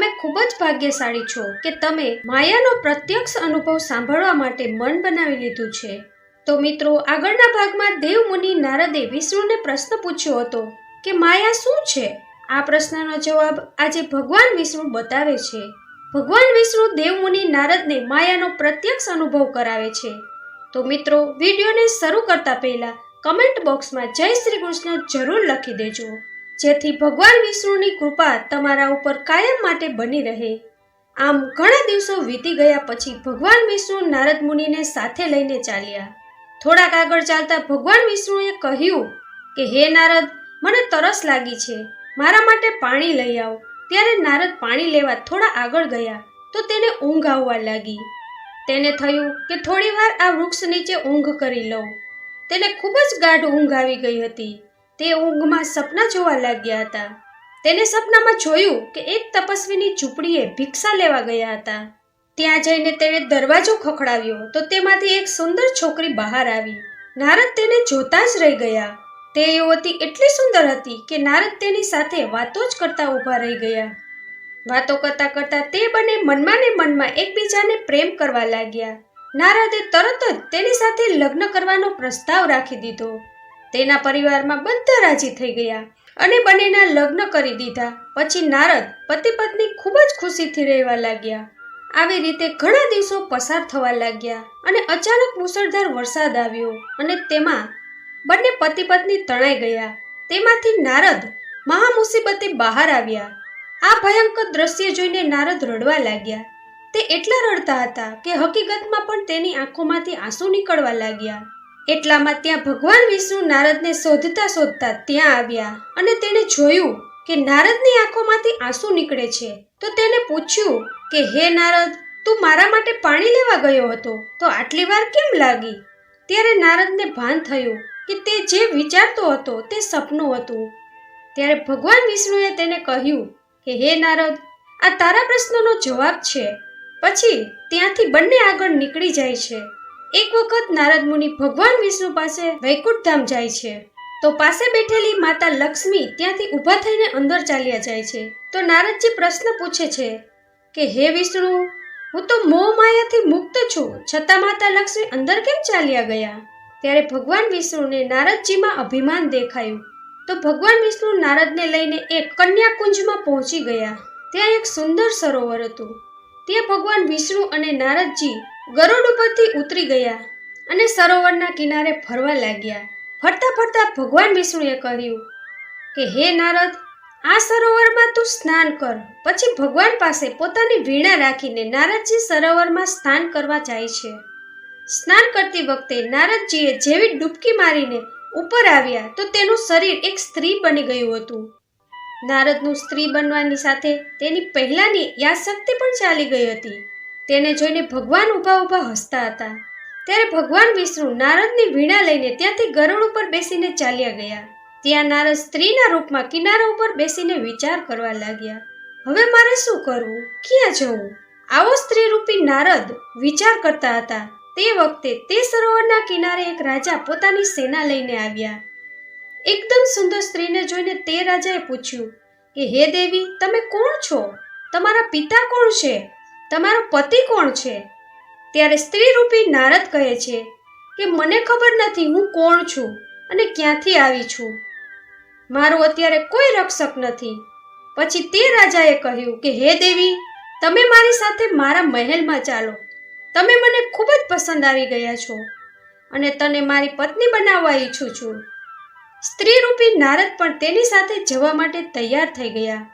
તમે ખૂબ જ ભાગ્યશાળી છો કે તમે માયાનો પ્રત્યક્ષ અનુભવ સાંભળવા માટે મન બનાવી લીધું છે. તો મિત્રો, આગળના ભાગમાં દેવ મુનિ નારદે વિષ્ણુને પ્રશ્ન પૂછ્યો હતો કે, માયા શું છે? આ પ્રશ્નનો જવાબ આજે ભગવાન વિષ્ણુ બતાવે છે. ભગવાન વિષ્ણુ દેવમુનિ નારદને માયાનો પ્રત્યક્ષ અનુભવ કરાવે છે. તો મિત્રો, વિડીયોને શરૂ કરતા પહેલા કમેન્ટ બોક્સમાં જય શ્રી કૃષ્ણ જરૂર લખી દેજો. જેથી ભગવાન વિષ્ણુની કૃપા તમારા ઉપર કાયમ માટે બની રહે. આમ ઘણા દિવસો વીતી ગયા પછી ભગવાન વિષ્ણુ નારદ મુનિને સાથે લઈને ચાલ્યા. થોડાક આગળ ચાલતા ભગવાન વિષ્ણુએ કહ્યું કે, હે નારદ, મને તરસ લાગી છે. મારા માટે પાણી લઈ આવો. ત્યારે નારદ પાણી લેવા થોડા આગળ ગયા તો તેને ઊંઘ આવવા લાગી. તેને થયું કે થોડી વાર આ વૃક્ષ નીચે ઊંઘ કરી લઉં. તેને ખૂબ જ ગાઢ ઊંઘ આવી ગઈ હતી. તે ઊંઘમાં સપના જોવા લાગ્યા હતા. તેને સપનામાં જોયું કે એક તપસ્વીની ઝૂંપડીએ ભિક્ષા લેવા ગયા હતા. ત્યાં જઈને તેણે દરવાજો ખખડાવ્યો તો તેમાંથી એક સુંદર છોકરી બહાર આવી. નારદ તેને જોતા જ રહી ગયા. તે યુવતી એટલી સુંદર હતી કે નારદ તેની સાથે વાતો જ કરતા ઊભા રહી ગયા. વાતો કરતા કરતા તે બંને મનમાં ને મનમાં એકબીજાને પ્રેમ કરવા લાગ્યા. નારદે તરત જ તેની સાથે લગ્ન કરવાનો પ્રસ્તાવ રાખી દીધો. તેના પરિવારમાં બધા રાજી થઈ ગયા અને બંનેના લગ્ન કરી દીધા. પછી નારદ પતિ પત્ની ખૂબ જ ખુશીથી રહેવા લાગ્યા. આવી રીતે ઘણા દિવસો પસાર થવા લાગ્યા અને અચાનક મુસળધાર વરસાદ આવ્યો અને તેમાં બંને પતિ પત્ની તણાઈ ગયા. તેમાંથી નારદ મહા મુસીબતે બહાર આવ્યા. આ ભયંકર દ્રશ્ય જોઈને નારદ રડવા લાગ્યા. તે એટલા રડતા હતા કે હકીકતમાં પણ તેની આંખોમાંથી આંસુ નીકળવા લાગ્યા. એટલામાં ત્યાં ભગવાન વિષ્ણુ નારદને શોધતા શોધતા ત્યાં આવ્યા અને તેણે જોયું કે નારદની આંખોમાંથી આંસુ નીકળે છે. તો તેને પૂછ્યું કે, હે નારદ, તું મારા માટે પાણી લેવા ગયો હતો? તો આટલી વાર કેમ લાગી? ત્યારે નારદને ભાન થયું કે તે જે વિચારતો હતો તે સપનું હતું. ત્યારે ભગવાન વિષ્ણુએ તેને કહ્યું કે, હે નારદ, આ તારા પ્રશ્નનો જવાબ છે. પછી ત્યાંથી બંને આગળ નીકળી જાય છે. એક વખત નારદ મુનિ ભગવાન વિષ્ણુ પાસે વૈકુંઠ ધામ જાય છે. તો પાસે બેઠેલી માતા લક્ષ્મી ત્યાંથી ઊભા થઈને અંદર ચાલ્યા જાય છે. તો નારદજી પ્રશ્ન પૂછે છે કે, હે વિષ્ણુ, હું તો મોહ માયાથી મુક્ત છું. છતાં માતા લક્ષ્મી અંદર કેમ ચાલ્યા ગયા? ત્યારે ભગવાન વિષ્ણુને નારદજીમાં અભિમાન દેખાયું. તો ભગવાન વિષ્ણુ નારદને લઈને એક કન્યાકુંજમાં પહોંચી ગયા. ત્યાં એક સુંદર સરોવર હતું. ત્યાં ભગવાન વિષ્ણુ અને નારદજી ગરુડ ઉપરથી ઉતરી ગયા અને સરોવરના કિનારે ફરવા લાગ્યા. ફરતા ફરતા ભગવાન વિષ્ણુએ કહ્યું કે, હે નારદ, આ સરોવરમાં તું સ્નાન કર. પછી ભગવાન પાસે પોતાની વીણા રાખીને નારદજી સરોવરમાં સ્નાન કરવા જાય છે. સ્નાન કરતી વખતે નારદજીએ જેવી ડૂબકી મારીને ઉપર આવ્યા તો તેનું શરીર એક સ્ત્રી બની ગયું હતું. નારદનું સ્ત્રી બનવાની સાથે તેની પહેલાની યાદશક્તિ પણ ચાલી ગઈ હતી. તેને જોઈને ભગવાન ઊભા ઊભા હસતા હતા. ત્યારે ભગવાન વિષ્ણુ નારદની વીણા લઈને ત્યાંથી ગરુડ ઉપર બેસીને ચાલ્યા ગયા. ત્યાં નારદ સ્ત્રીના રૂપમાં કિનારા ઉપર બેસીને વિચાર કરવા લાગ્યા. હવે મારે શું કરવું? ક્યાં જવું? આવો સ્ત્રી રૂપી નારદ વિચાર કરતા હતા. તે વખતે તે સરોવરના કિનારે એક રાજા પોતાની સેના લઈને આવ્યા. એકદમ સુંદર સ્ત્રીને જોઈને તે રાજાએ પૂછ્યું કે, હે દેવી, તમે કોણ છો? તમારા પિતા કોણ છે? તમારો પતિ કોણ છે? ત્યારે સ્ત્રી રૂપી નારદ કહે છે કે, મને ખબર નથી હું કોણ છું અને ક્યાંથી આવી છું. મારું અત્યારે કોઈ રક્ષક નથી. પછી તે રાજાએ કહ્યું કે, હે દેવી, તમે મારી સાથે મારા મહેલમાં ચાલો. તમે મને ખૂબ જ પસંદ આવી ગયા છો અને તને મારી પત્ની બનાવવા ઈચ્છું છું. સ્ત્રી રૂપી નારદ પણ તેની સાથે જવા માટે તૈયાર થઈ ગયા.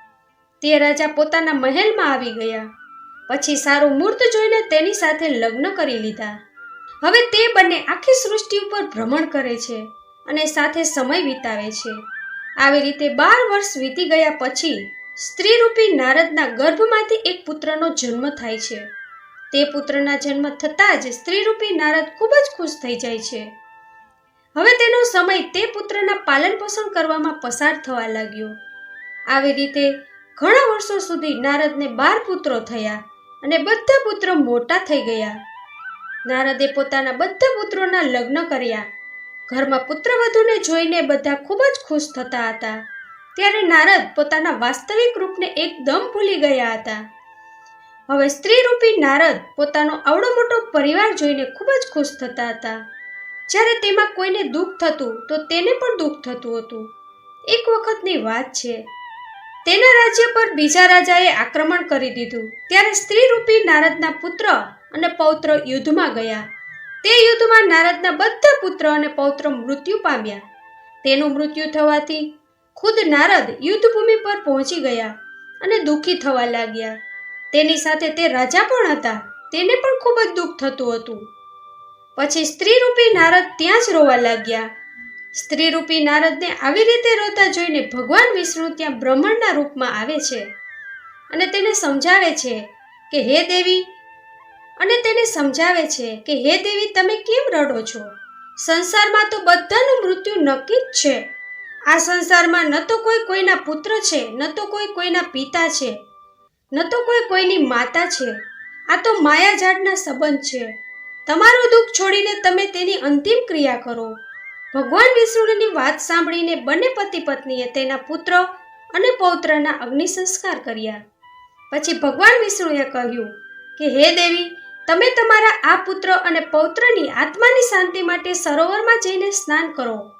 તે રાજા પોતાના મહેલમાં આવી ગયા. પછી સારું મૂર્ત જોઈને તેની સાથે લગ્ન કરી લીધા. હવે તે બંને આખી સૃષ્ટિ ઉપર ભ્રમણ કરે છે અને સાથે સમય વિતાવે છે. આવી રીતે બાર વર્ષ વીતી ગયા પછી સ્ત્રીરૂપી નારદના ગર્ભમાંથી એક પુત્રનો જન્મ થાય છે. તે પુત્રના જન્મ થતાં જ સ્ત્રીરૂપી નારદ ખૂબ જ ખુશ થઈ જાય છે. હવે તેનો સમય તે પુત્રના પાલન પોષણ કરવામાં પસાર થવા લાગ્યો. આવી રીતે ઘણા વર્ષો સુધી નારદને બાર પુત્રો થયા. અને બધા પુત્રો મોટા થઈ ગયા. નારદે પોતાના બધા પુત્રોના લગ્ન કર્યા. ઘરમાં પુત્રવધુને જોઈને બધા ખૂબ જ ખુશ થતા હતા. ત્યારે નારદ પોતાના વાસ્તવિક રૂપને એકદમ ભૂલી ગયા હતા. હવે સ્ત્રીરૂપી નારદ પોતાનો આવડો મોટો પરિવાર જોઈને ખૂબ જ ખુશ થતા હતા. જ્યારે તેમાં કોઈને દુઃખ થતું તો તેને પણ દુઃખ થતું હતું. એક વખતની વાત છે તેના રાજ્ય પર બીજા રાજાએ આક્રમણ કરી દીધું. ત્યારે સ્ત્રીરૂપી નારદના પુત્ર અને પૌત્ર યુદ્ધમાં ગયા. તે યુદ્ધમાં નારદના બધા પુત્ર અને પૌત્ર મૃત્યુ પામ્યા. તેનું મૃત્યુ થવાથી ખુદ નારદ યુદ્ધભૂમિ પર પહોંચી ગયા અને દુઃખી થવા લાગ્યા. તેની સાથે તે રાજા પણ હતા. તેને પણ ખૂબ જ દુઃખ થતું હતું. પછી સ્ત્રીરૂપી નારદ ત્યાં જ રોવા લાગ્યા. સ્ત્રીરૂપી નારદને આવી રીતે રોતા જોઈને ભગવાન વિષ્ણુ ત્યાં બ્રહ્માંડના રૂપમાં આવે છે અને તેને સમજાવે છે કે, હે દેવી, અને તેને સમજાવે છે કે, હે દેવી, તમે કેમ રડો છો? સંસારમાં તો બધાનું મૃત્યુ નક્કી જ છે. આ સંસારમાં ન તો કોઈ કોઈના પુત્ર છે, ન તો કોઈ કોઈના પિતા છે, ન તો કોઈ કોઈની માતા છે. આ તો માયાજાળના સંબંધ છે. તમારું દુઃખ છોડીને તમે તેની અંતિમ ક્રિયા કરો. ભગવાન વિષ્ણુની વાત સાંભળીને બંને પતિ પત્નીએ તેના પુત્ર અને પૌત્રના અગ્નિ સંસ્કાર કર્યા. પછી ભગવાન વિષ્ણુએ કહ્યું કે, હે દેવી, તમે તમારા આ પુત્ર અને પૌત્રની આત્માની શાંતિ માટે સરોવરમાં જઈને સ્નાન કરો.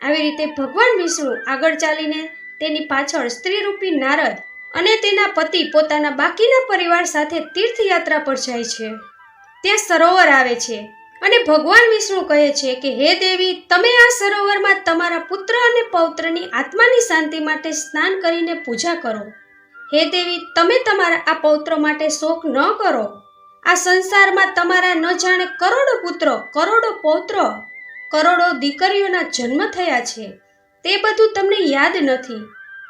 આવી રીતે ભગવાન વિષ્ણુ આગળ ચાલીને તેની પાછળ સ્ત્રીરૂપી નારદ અને તેના પતિ પોતાના બાકીના પરિવાર સાથે તીર્થયાત્રા પર જાય છે. ત્યાં સરોવર આવે છે. અને ભગવાન વિષ્ણુ કહે છે કે, હે દેવી, તમે આ સરોવરમાં તમારા પુત્ર અને પૌત્રની આત્માની શાંતિ માટે સ્નાન કરીને પૂજા કરો. હે દેવી, તમે તમારા આ પૌત્ર માટે શોક ન કરો. આ સંસારમાં તમારા ન જાણે કરોડો પુત્રો, કરોડો પૌત્ર, કરોડો દીકરીઓના જન્મ થયા છે. તે બધું તમને યાદ નથી.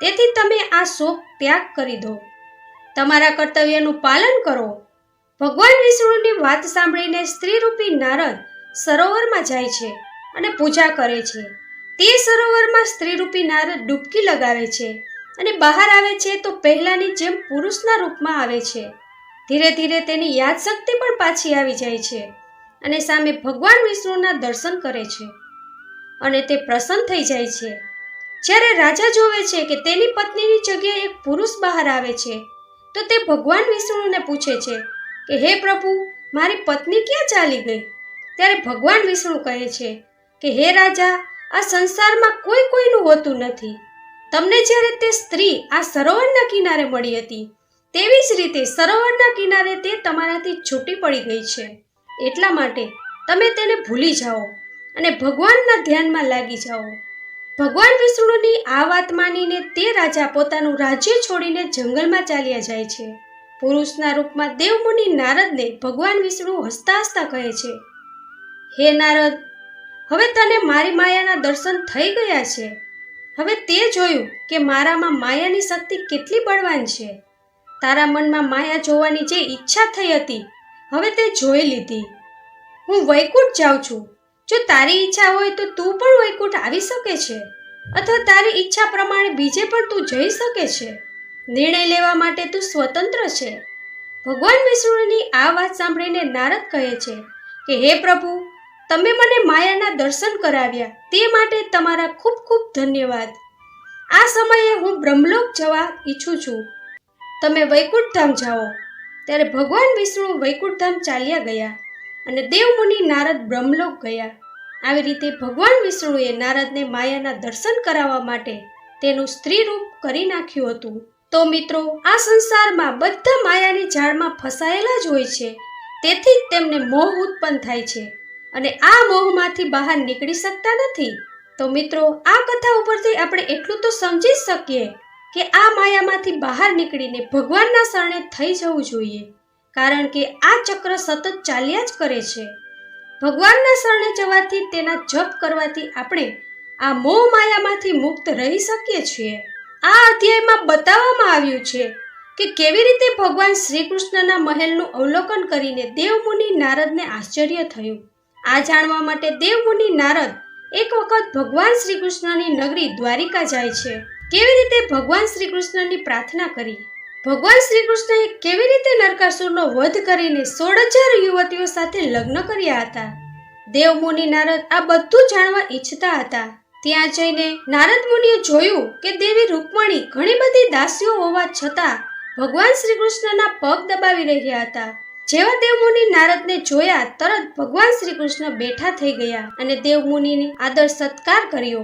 તેથી તમે આ શોક ત્યાગ કરી દો. તમારા કર્તવ્યનું પાલન કરો. ભગવાન વિષ્ણુની વાત સાંભળીને સ્ત્રીરૂપી નારદ સરોવરમાં જાય છે અને પૂજા કરે છે. તે સરોવરમાં સ્ત્રીરૂપી નારદ ડૂબકી લગાવે છે અને બહાર આવે છે તો પહેલાની જેમ પુરુષના રૂપમાં આવે છે. ધીરે ધીરે તેની યાદશક્તિ પણ પાછી આવી જાય છે અને સામે ભગવાન વિષ્ણુના દર્શન કરે છે. અને તે પ્રસન્ન થઈ જાય છે. જ્યારે રાજા જોવે છે કે તેની પત્નીની જગ્યાએ એક પુરુષ બહાર આવે છે, તો તે ભગવાન વિષ્ણુને પૂછે છે કે, હે પ્રભુ, મારી પત્ની ક્યાં ચાલી ગઈ? ત્યારે ભગવાન વિષ્ણુ કહે છે કે, હે રાજા, આ સંસારમાં કોઈ કોઈનું હોતું નથી. તમને જ્યારે તે સ્ત્રી આ સરોવરના કિનારે મળી હતી, તેવી જ રીતે સરોવરના કિનારે તે તમારાથી છૂટી પડી ગઈ છે. એટલા માટે તમે તેને ભૂલી જાઓ અને ભગવાનના ધ્યાનમાં લાગી જાઓ. ભગવાન વિષ્ણુની આ વાત માનીને તે રાજા પોતાનું રાજ્ય છોડીને જંગલમાં ચાલ્યા જાય છે. પુરુષના રૂપમાં દેવમુનિ નારદને ભગવાન વિષ્ણુ હસતા હસતા કહે છે, હે નારદ, હવે તને મારી માયાના દર્શન થઈ ગયા છે. હવે તે જોયું કે મારામાં માયાની શક્તિ કેટલી બળવાન છે. તારા મનમાં માયા જોવાની જે ઈચ્છા થઈ હતી, હવે તે જોઈ લીધી. હું વૈકુંઠ જાઉં છું. જો તારી ઈચ્છા હોય તો તું પણ વૈકુંઠ આવી શકે છે, અથવા તારી ઈચ્છા પ્રમાણે બીજે પણ તું જઈ શકે છે. નિર્ણય લેવા માટે તું સ્વતંત્ર છે. ભગવાન વિષ્ણુની આ વાત સાંભળીને નારદ કહે છે કે, હે પ્રભુ, તમે મને માયાના દર્શન કરાવ્યા, તે માટે તમારા ખૂબ ખૂબ ધન્યવાદ. આ સમયે હું બ્રહ્મલોક જવા ઈચ્છું છું. તમે વૈકુંઠધામ જાઓ. ત્યારે ભગવાન વિષ્ણુ વૈકુંઠધામ ચાલ્યા ગયા અને દેવમુનિ નારદ બ્રહ્મલોક ગયા. આવી રીતે ભગવાન વિષ્ણુએ નારદને માયાના દર્શન કરાવવા માટે તેનું સ્ત્રી રૂપ કરી નાખ્યું હતું. તો મિત્રો, આ સંસારમાં બધા માયાની જાળમાં ફસાયેલા જ હોય છે. તેથી જ તેમને મોહ ઉત્પન્ન થાય છે. અને આ મોહમાંથી બહાર નીકળી શકતા નથી. તો મિત્રો, આ કથા ઉપરથી આપણે એટલું તો સમજી જ શકીએ કે આ માયામાંથી બહાર નીકળીને ભગવાનના શરણે થઈ જવું જોઈએ. કારણ કે આ ચક્ર સતત ચાલ્યા જ કરે છે. ભગવાનના શરણે જવાથી તેના જપ કરવાથી આપણે આ મોહ માયામાંથી મુક્ત રહી શકીએ છીએ. આ અધ્યાયમાં બતાવવામાં આવ્યું છે કે કેવી રીતે ભગવાન શ્રી કૃષ્ણના મહેલનું અવલોકન કરીને દેવમુનિ નારદને આશ્ચર્ય થયું. આ જાણવા માટે દેવમુનિ નારદ એક વખત ભગવાન શ્રી કૃષ્ણની નગરી દ્વારિકા જાય છે. કેવી રીતે ભગવાન શ્રી કૃષ્ણની પ્રાર્થના કરી? ભગવાન શ્રી કૃષ્ણએ કેવી રીતે નરકાસુરનો વધ કરીને સોળ હજાર યુવતીઓ સાથે લગ્ન કર્યા હતા? દેવમુનિ નારદ આ બધું જાણવા ઈચ્છતા હતા. ત્યાં જઈને નારદ મુનિએ જોયું કે દેવી રૂકમણી ઘણી બધી દાસીઓ હોવા છતાં ભગવાન શ્રી કૃષ્ણના પગ દબાવી રહ્યા હતા. જેવા દેવમુનિ નારદને જોયા તરત ભગવાન શ્રી કૃષ્ણ બેઠા થઈ ગયા અને દેવમુનિને આદર સત્કાર કર્યો.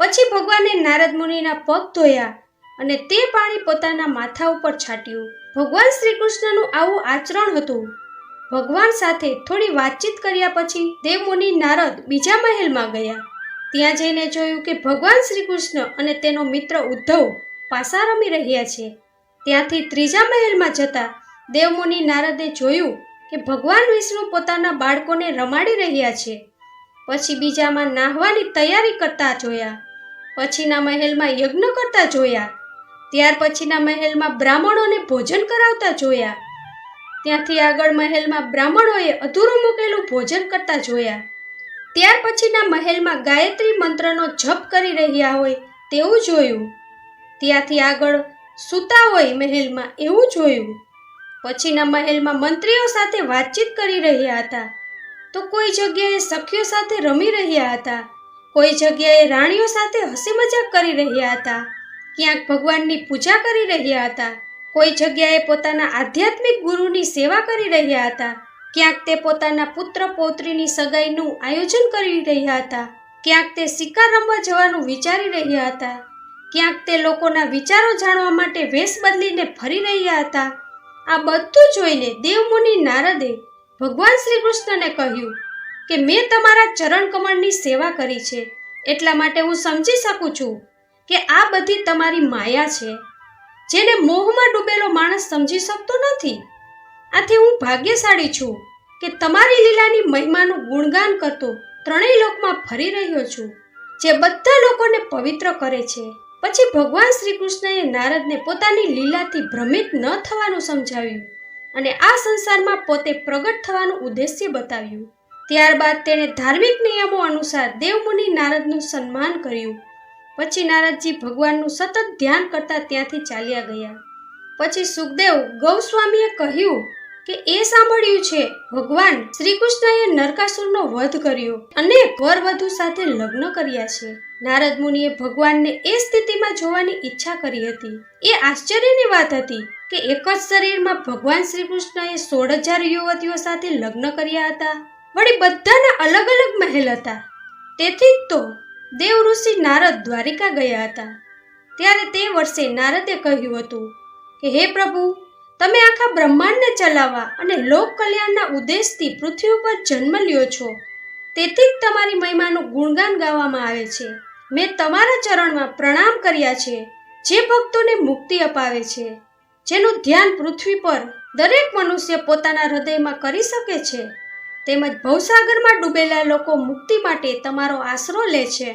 પછી ભગવાને નારદ મુનિના પગ ધોયા અને તે પાણી પોતાના માથા ઉપર છાંટ્યું. ભગવાન શ્રી કૃષ્ણનું આવું આચરણ હતું. ભગવાન સાથે થોડી વાતચીત કર્યા પછી દેવમુનિ નારદ બીજા મહેલમાં ગયા. ત્યાં જઈને જોયું કે ભગવાન શ્રી કૃષ્ણ અને તેનો મિત્ર ઉદ્ધવ પાસા રમી રહ્યા છે. ત્યાંથી ત્રીજા મહેલમાં જતા દેવમુનિ નારદે જોયું કે ભગવાન વિષ્ણુ પોતાના બાળકોને રમાડી રહ્યા છે. પછી બીજામાં નાહવાની તૈયારી કરતા જોયા. પછીના મહેલમાં યજ્ઞ કરતા જોયા. ત્યાર પછીના મહેલમાં બ્રાહ્મણોને ભોજન કરાવતા જોયા. ત્યાંથી આગળ મહેલમાં બ્રાહ્મણોએ અધૂરું મૂકેલું ભોજન કરતા જોયા. ત્યાર પછીના મહેલમાં ગાયત્રી મંત્રનો જપ કરી રહ્યા હોય તેવું જોયું. ત્યાંથી આગળ સૂતા હોય મહેલમાં એવું જોયું. પછીના મહેલમાં મંત્રીઓ સાથે વાતચીત કરી રહ્યા હતા. તો કોઈ જગ્યાએ સખીઓ સાથે રમી રહ્યા હતા. કોઈ જગ્યાએ રાણીઓ સાથે હસી મજાક કરી રહ્યા હતા. ક્યાંક ભગવાનની પૂજા કરી રહ્યા હતા. કોઈ જગ્યાએ પોતાના આધ્યાત્મિક ગુરુની સેવા કરી રહ્યા હતા. ક્યાંક તે પોતાના પુત્ર પૌત્રીની સગાઈનું આયોજન કરી રહ્યા હતા. ક્યાંક તે શિકાર રમવા જવાનું વિચારી રહ્યા હતા. ક્યાંક તે લોકોના વિચારો જાણવા માટે વેશ બદલીને ફરી રહ્યા હતા. આ બધું જોઈને દેવમુનિ નારદે ભગવાન શ્રી કૃષ્ણને કહ્યું કે, મેં તમારા ચરણ કમળની સેવા કરી છે. એટલા માટે હું સમજી શકું છું કે આ બધી તમારી માયા છે. જેને મોહમાં ડૂબેલો માણસ સમજી શકતો નથી. આથી હું ભાગ્યશાળી છું કે તમારી લીલાની મહિમાનું ગુણગાન કરતો ત્રણેય લોકમાં ફરી રહ્યો છું, જે બધા લોકોને પવિત્ર કરે છે. પછી ભગવાન શ્રી કૃષ્ણએ નારદને પોતાની લીલાથી ભ્રમિત ન થવાનું સમજાવ્યું અને આ સંસારમાં પોતે પ્રગટ થવાનું ઉદ્દેશ્ય બતાવ્યું. ત્યારબાદ તેણે ધાર્મિક નિયમો અનુસાર દેવમુનિ નારદનું સન્માન કર્યું. પછી નારદજી ભગવાનનું સતત ધ્યાન કરતા ત્યાંથી ચાલ્યા ગયા. પછી સુખદેવ ગૌસ્વામીએ કહ્યું કે એ સાંભળ્યું છે. ભગવાન શ્રી કૃષ્ણએ નરકાસુરનો વધ કર્યો અને વરવધુ સાથે લગ્ન કર્યા છે. નારદ મુનિએ ભગવાનને એ સ્થિતિમાં જોવાની ઈચ્છા કરી હતી. એ આશ્ચર્યની વાત હતી કે એક જ શરીરમાં ભગવાન શ્રી કૃષ્ણએ સોળ હજાર યુવતીઓ સાથે લગ્ન કર્યા હતા. વળી બધાના અલગ અલગ મહેલ હતા. તેથી જ તો દેવ ઋષિ નારદ દ્વારિકા ગયા હતા. ત્યારે તે વર્ષે નારદે કહ્યું હતું કે, હે પ્રભુ તમે આખા બ્રહ્માંડને ચલાવવા અને લોક કલ્યાણના ઉદ્દેશથી પૃથ્વી ઉપર જન્મ લ્યો છો. તેથી જ તમારી મહિમાનું ગુણગાન ગાવામાં આવે છે. મેં તમારા ચરણમાં પ્રણામ કર્યા છે, જે ભક્તોને મુક્તિ અપાવે છે, જેનું ધ્યાન પૃથ્વી પર દરેક મનુષ્ય પોતાના હૃદયમાં કરી શકે છે. તેમજ ભવસાગરમાં ડૂબેલા લોકો મુક્તિ માટે તમારો આશરો લે છે.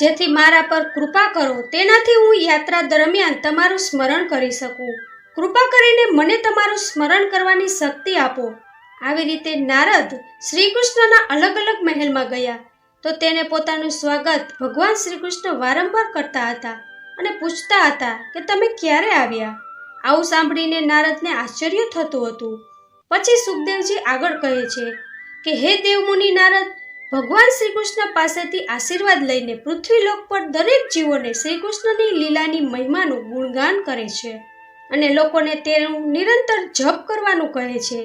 જેથી મારા પર કૃપા કરો, તેનાથી હું યાત્રા દરમિયાન તમારું સ્મરણ કરી શકું. કૃપા કરીને મને તમારું સ્મરણ કરવાની શક્તિ આપો. આવી રીતે નારદ શ્રી કૃષ્ણના અલગ અલગ મહેલમાં ગયા. તો તેને પોતાનું સ્વાગત ભગવાન શ્રી કૃષ્ણ વારંવાર કરતા હતા અને પૂછતા હતા કે તમે ક્યારે આવ્યા? આવું સાંભળીને નારદને આશ્ચર્ય થતું હતું. પછી સુખદેવજી આગળ કહે છે કે, હે દેવમુનિ નારદ, ભગવાન શ્રી કૃષ્ણ પાસેથી આશીર્વાદ લઈને પૃથ્વીલોક પર દરેક જીવોને શ્રી કૃષ્ણની લીલાની મહિમાનું ગુણગાન કરે છે. અને લોકોને તેનું નિરંતર જપ કરવાનું કહે છે.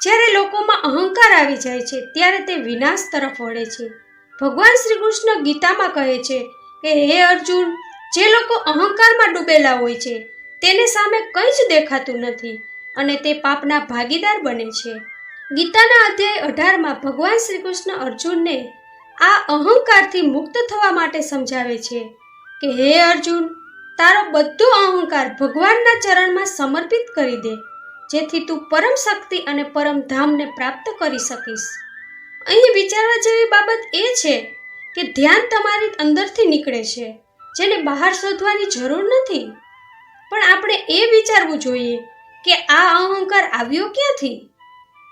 જ્યારે લોકોમાં અહંકાર આવી જાય છે, ત્યારે તે વિનાશ તરફ વળે છે. ભગવાન શ્રી કૃષ્ણ ગીતામાં કહે છે કે, હે અર્જુન, જે લોકો અહંકારમાં ડૂબેલા હોય છે, તેને સામે કંઈ જ દેખાતું નથી અને તે પાપના ભાગીદાર બને છે. ગીતાના અધ્યાય અઢારમાં ભગવાન શ્રી કૃષ્ણ અર્જુનને આ અહંકારથી મુક્ત થવા માટે સમજાવે છે કે, હે અર્જુન તારો બધો અહંકાર ભગવાનના ચરણમાં સમર્પિત કરી દે, જેથી તું પરમ શક્તિ અને પરમ ધામને પ્રાપ્ત કરી શકીશ. અહીં વિચારવા જેવી બાબત એ છે કે ધ્યાન તમારી અંદરથી નીકળે છે, જેને બહાર શોધવાની જરૂર નથી. પણ આપણે એ વિચારવું જોઈએ કે આ અહંકાર આવ્યો ક્યાંથી?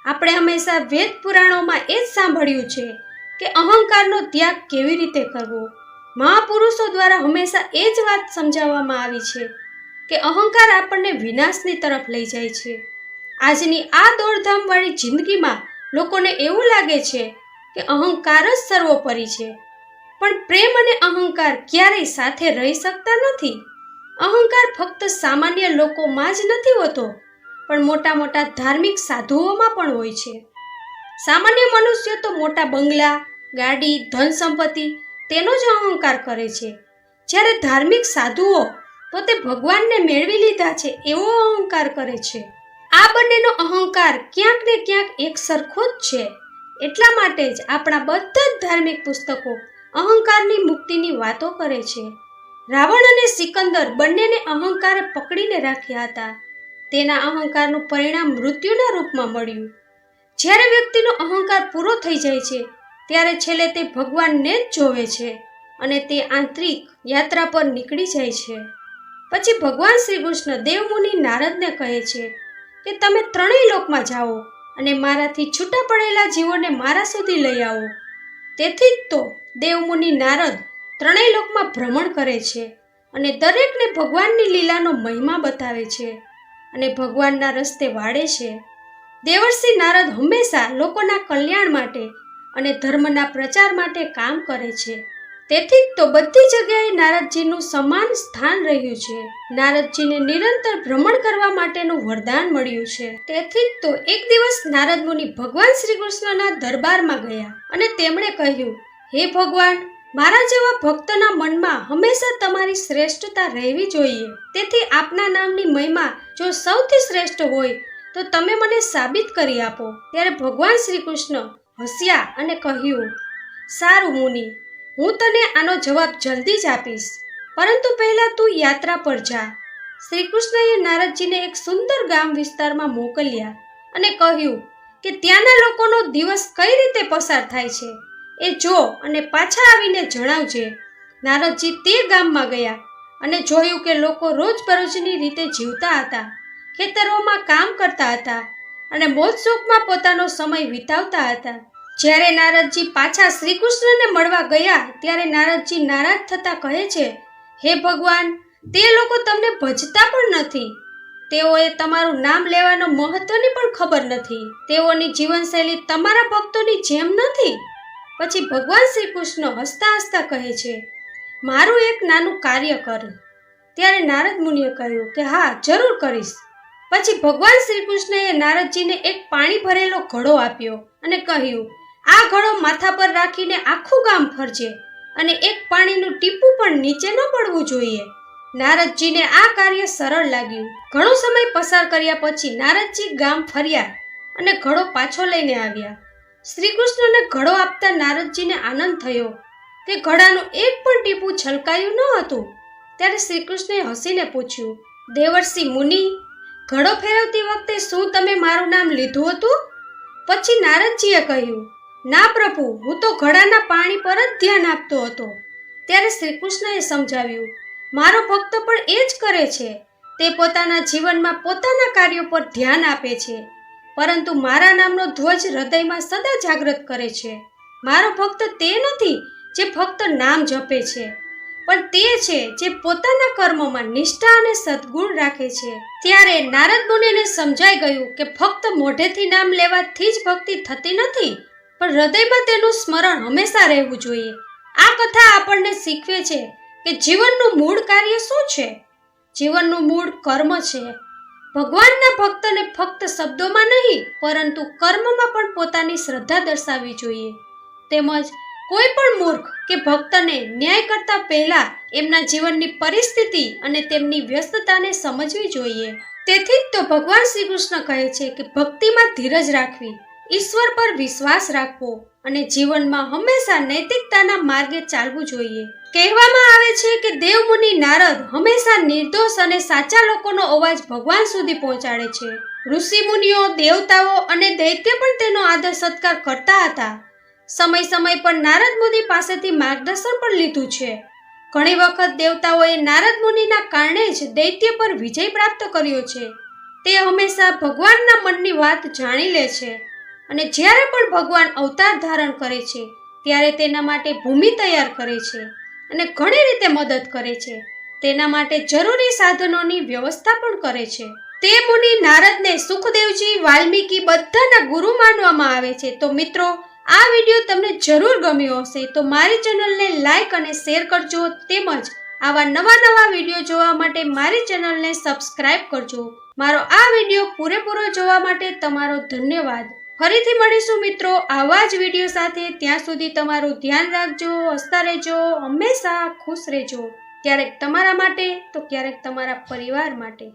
આપણે હંમેશા વેદ પુરાણોમાં એ જ સાંભળ્યું છે કે અહંકારનો ત્યાગ કેવી રીતે કરવો? મહાપુરુષો દ્વારા હંમેશા એ જ વાત સમજાવવામાં આવી છે કે અહંકાર આપણને વિનાશની તરફ લઈ જાય છે. આજની આ દોડધામવાળી જિંદગીમાં લોકોને એવું લાગે છે કે અહંકાર જ સર્વોપરી છે. પણ પ્રેમ અને અહંકાર ક્યારેય સાથે રહી શકતા નથી. અહંકાર ફક્ત સામાન્ય લોકોમાં જ નથી હોતો, પણ મોટા મોટા ધાર્મિક સાધુઓમાં પણ હોય છે. સામાન્ય મનુષ્ય તો મોટા બંગલા, ગાડી ધન સંપત્તિ તેનો જ અહંકાર કરે છે. જ્યારે ધાર્મિક સાધુઓ પોતે ભગવાનને મેળવી લીધા છે, એવો અહંકાર કરે છે. આ બંનેનો અહંકાર ક્યાંક ને ક્યાંક એક સરખો જ છે. એટલા માટે જ આપણા બધા જ ધાર્મિક પુસ્તકો અહંકારની મુક્તિની વાતો કરે છે. રાવણ અને સિકંદર બંનેને અહંકારે પકડીને રાખ્યા હતા. તેના અહંકારનું પરિણામ મૃત્યુના રૂપમાં મળ્યું. જ્યારે વ્યક્તિનો અહંકાર પૂરો થઈ જાય છે ત્યારે છેલ્લે તે ભગવાનને જ જોવે છે અને તે આંતરિક યાત્રા પર નીકળી જાય છે. પછી ભગવાન શ્રી કૃષ્ણ દેવમુનિ નારદને કહે છે કે તમે ત્રણેય લોકમાં જાઓ અને મારાથી છૂટા પડેલા જીવોને મારા સુધી લઈ આવો. તેથી જ તો દેવમુનિ નારદ ત્રણેય લોકમાં ભ્રમણ કરે છે અને દરેકને ભગવાનની લીલાનો મહિમા બતાવે છે અને ભગવાનના રસ્તે વાળે છે. દેવર્ષિ નારદ હંમેશા લોકોના કલ્યાણ માટે અને ધર્મના પ્રચાર માટે કામ કરે છે. તેથી જ તો બધી જગ્યાએ નારદજીનું સમાન સ્થાન રહ્યું છે. નારદજીને નિરંતર ભ્રમણ કરવા માટેનું વરદાન મળ્યું છે. તેથી જ તો એક દિવસ નારદ મુનિ ભગવાન શ્રી કૃષ્ણના દરબારમાં ગયા અને તેમણે કહ્યું, હે ભગવાન, મારા જેવા ભક્તના મનમાં હંમેશા તમારી શ્રેષ્ઠતા રહેવી જોઈએ. તેથી આપના નામની મહિમા જો સૌથી શ્રેષ્ઠ હોય, તો તમે મને સાબિત કરી આપો. ત્યારે ભગવાન શ્રી કૃષ્ણ હસ્યા અને કહ્યું, સારું મુનિ, હું તને આનો જવાબ જલ્દી જ આપીશ. પરંતુ પહેલાં તું યાત્રા પર જા. શ્રી કૃષ્ણએ નારદજીને એક સુંદર ગામ વિસ્તારમાં મોકલ્યા અને કહ્યું કે ત્યાંના લોકોનો દિવસ કઈ રીતે પસાર થાય છે એ જો અને પાછા આવીને જણાવજે. નારદજી તે ગામમાં ગયા અને જોયું કે લોકો રોજબરોજની રીતે જીવતા હતા, ખેતરોમાં કામ કરતા હતા અને મોજશોખમાં પોતાનો સમય વિતાવતા હતા. જ્યારે નારદજી પાછા શ્રી કૃષ્ણને મળવા ગયા, ત્યારે નારદજી નારાજ થતા કહે છે, હે ભગવાન, તે લોકો તમને ભજતા પણ નથી. તેઓએ તમારું નામ લેવાનો મહત્વની પણ ખબર નથી. તેઓની જીવનશૈલી તમારા ભક્તોની જેમ નથી. પછી ભગવાન શ્રી કૃષ્ણ હસતા હસતા કહે છે, મારું એક નાનું કાર્ય કર. ત્યારે નારદ મુનિએ કહ્યું કે, હા, જરૂર કરીશ. પછી ભગવાન શ્રી કૃષ્ણએ નારદજીને એક પાણી ભરેલો ઘડો આપ્યો અને કહ્યું આ ઘડો માથા પર રાખીને આખું ગામ ફરજે અને એક પાણીનું ટીપું પણ નીચે ન પડવું જોઈએ. નારદજીને આ કાર્ય સરળ લાગ્યું. ઘણો સમય પસાર કર્યા પછી નારદજી ગામ ફર્યા અને ઘડો પાછો લઈને આવ્યા. શ્રી કૃષ્ણને ઘડો આપતા નારદજીને આનંદ થયો. કે ઘડાનું એક પણ ટીપું છલકાયું ન હતું. ત્યારે શ્રી કૃષ્ણે હસીને પૂછ્યું, દેવર્ષિ મુનિ, ઘડો ફેરવતી વખતે શું તમે મારું નામ લીધું હતું? પછી નારદજીએ કહ્યું ના પ્રભુ, હું તો ઘડાના પાણી પર જ ધ્યાન આપતો હતો. ત્યારે શ્રી કૃષ્ણએ સમજાવ્યું, મારો ભક્ત પણ એ જ કરે છે. તે પોતાના જીવનમાં પોતાના કાર્યો પર ધ્યાન આપે છે. પરંતુ મારા નામનો ધ્વજ હૃદયમાં સદા જાગૃત કરે છે. મારો ભક્ત તે નથી જે ફક્ત નામ જપે છે, પણ તે છે જે પોતાના કર્મોમાં નિષ્ઠા અને સદ્ગુણ રાખે છે. ત્યારે નારદ મુનિને સમજાઈ ગયું કે ફક્ત મોઢેથી નામ લેવાથી જ ભક્તિ થતી નથી. પણ હૃદયમાં તેનું સ્મરણ હંમેશા રહેવું જોઈએ. આ કથા આપણને શીખવે છે કે જીવનનું મૂળ કાર્ય શું છે? જીવનનું મૂળ કર્મ છે. ભગવાનના ભક્તને ફક્ત શબ્દોમાં નહીં, પરંતુ કર્મમાં પણ પોતાની શ્રદ્ધા દર્શાવવી જોઈએ. તેમજ કોઈ પણ મૂર્ખ કે ભક્તને ન્યાય કરતા પહેલા એમના જીવનની પરિસ્થિતિ અને તેમની વ્યસ્તતાને સમજવી જોઈએ. તેથી જ તો ભગવાન શ્રી કૃષ્ણ કહે છે કે ભક્તિમાં ધીરજ રાખવી. ઈશ્વર પર વિશ્વાસ રાખવો અને જીવનમાં હંમેશા નૈતિકતાના માર્ગે ચાલવું જોઈએ. કહેવામાં આવે છે કે દેવમુનિ નારદ હંમેશા નિર્દોષ અને સાચા લોકોનો અવાજ ભગવાન સુધી પહોંચાડે છે. ઋષિ મુનિઓ દેવતાઓ અને દૈત્ય પણ તેનો આદર સત્કાર કરતા હતા. સમય સમય પર નારદ મુનિ પાસેથી માર્ગદર્શન પણ લીધું છે. ઘણી વખત દેવતાઓએ નારદ મુનિના કારણે જ દૈત્ય પર વિજય પ્રાપ્ત કર્યો છે. તે હંમેશા ભગવાનના મનની વાત જાણી લે છે. અને જ્યારે પણ ભગવાન અવતાર ધારણ કરે છે, ત્યારે તેના માટે ભૂમિ તૈયાર કરે છે અને ઘણી રીતે મદદ કરે છે. તેના માટે જરૂરી સાધનોની વ્યવસ્થા પણ કરે છે. તે મુનિ નારદને સુખદેવજી, વાલ્મીકી બધાના ગુરુ માનવામાં આવે છે. તો મિત્રો, આ વીડિયો તમને જરૂર ગમ્યો હશે, તો મારી ચેનલને લાઈક અને શેર કરજો. તેમજ આવા નવા નવા વીડિયો જોવા માટે મારી ચેનલને સબસ્ક્રાઇબ કરજો. મારો આ વીડિયો પૂરેપૂરો જોવા માટે તમારો ધન્યવાદ. ફરીથી મળીશું મિત્રો આવા જ વીડિયો સાથે. ત્યાં સુધી તમારું ધ્યાન રાખજો, હસતા રહેજો, હંમેશા ખુશ રહેજો. ક્યારેક તમારા માટે તો ક્યારેક તમારા પરિવાર માટે.